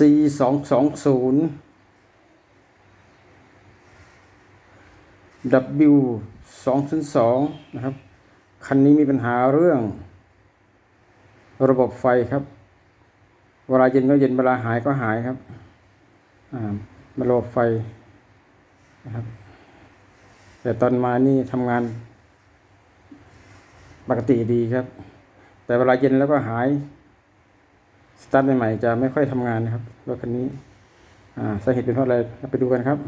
ซ์ C สองสองศูนย์ W สองศูนย์สองนะครับ คันนี้มีปัญหาเรื่อง ระบบไฟครับ เวลาเย็นก็เย็นเวลาหายก็หายครับ อ่ามันระบบไฟนะครับ แต่ตอนมานี่ทำงานปกติดีครับ แต่เวลาเย็นแล้วก็หาย สตาร์ทใหม่ๆจะไม่ค่อยทำงานนะครับรถคันนี้ อ่าสาเหตุเป็นเพราะอะไร ไปดูกันครับ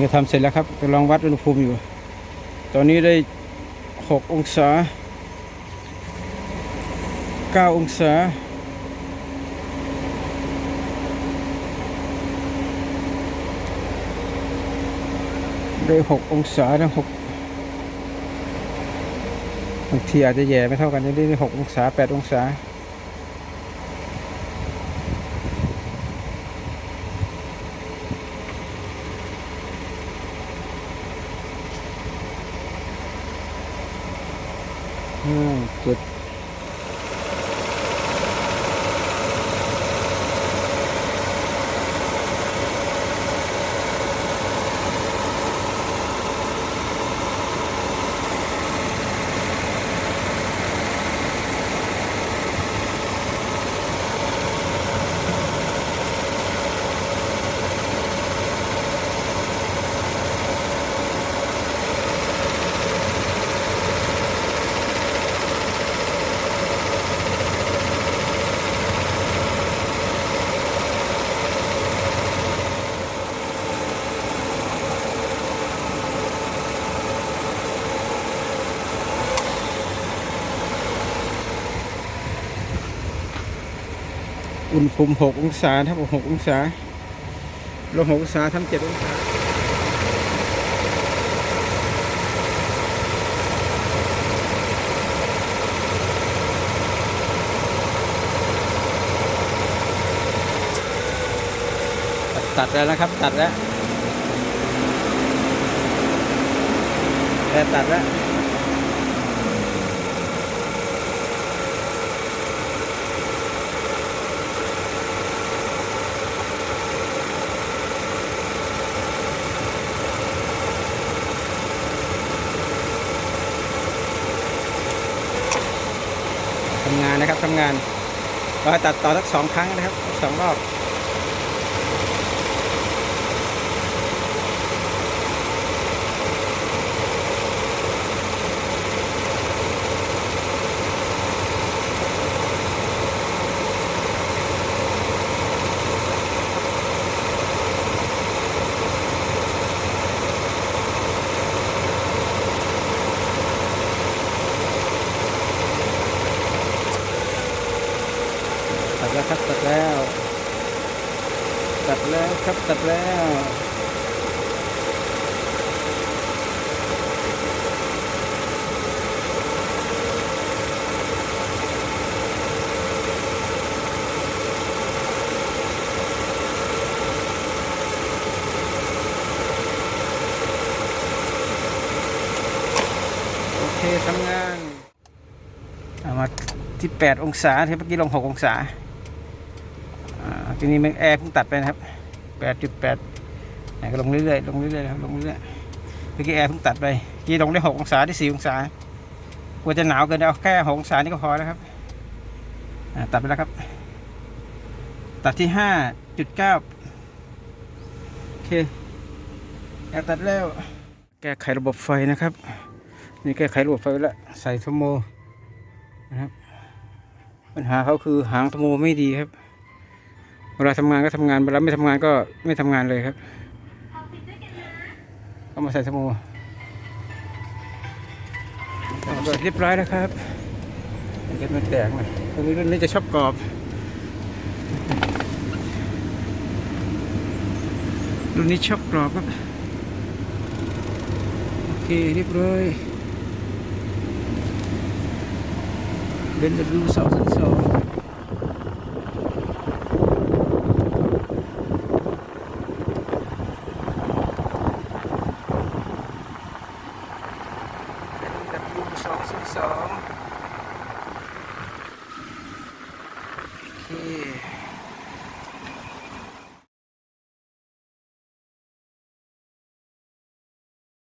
นี้ก็ทำเสร็จแล้วครับกำลังวัดอุณหภูมิอยู่ ตอนนี้ได้หกองศาเก้าองศา ได้หกองศาทั้งหกบางทีอาจจะแย่ไม่เท่ากันได้หกองศาแปดองศา ห้าเจ็ด อุณหภูมิหกองศาครับหกองศาลงหกองศาทำเจ็ดองศาตัดแล้วนะครับ ตัดแล้วแต่ตัดแล้วำงานนะครับทำงานเราตัดต่อสักสองครั้งนะครับสองรอบตัดแล้วครับตัดแล้ว ตัดแล้ว ครับตัดแล้วโอเคทำงานเอามาที่ 8 องศาที่เมื่อกี้ลง 6 องศาอ่าทีนี้มันแอร์เพิ่งตัดไปนะครับ 8.8ไหนก็ลงเรื่อยๆลงเรื่อยๆครับลงเรื่อยๆเมื่อกี้แอร์เพิ่งตัดไปเมื่ลงได้6องศาที่องศากลัวจะหนาวเกินเอาแค่6องศานี่ก็พอแล้วครับตัดไปแล้วครับ ตัดที่5.9โอเคแอร์ตัดแล้ว แก้ไขระบบไฟนะครับนี่แก้ไขระบบไฟแล้วใส่ทโมนะครับปัญหาเขาคือหางทโมไม่ดีครับ วลาทำงานก็ทำงานเวลาไม่ทำงานก็ไม่ทำงานเลยครับเอามาใส่ทโมเปิดเรียบร้อยแล้วครับมันจะมันแตกหน่อยตรงนี้รุ่นนี้จะชอบกรอบ รุ่นนี้ชอบกรอบครับ โอเคเรียบร้อยเบนซ์รูสองสอง So, okay.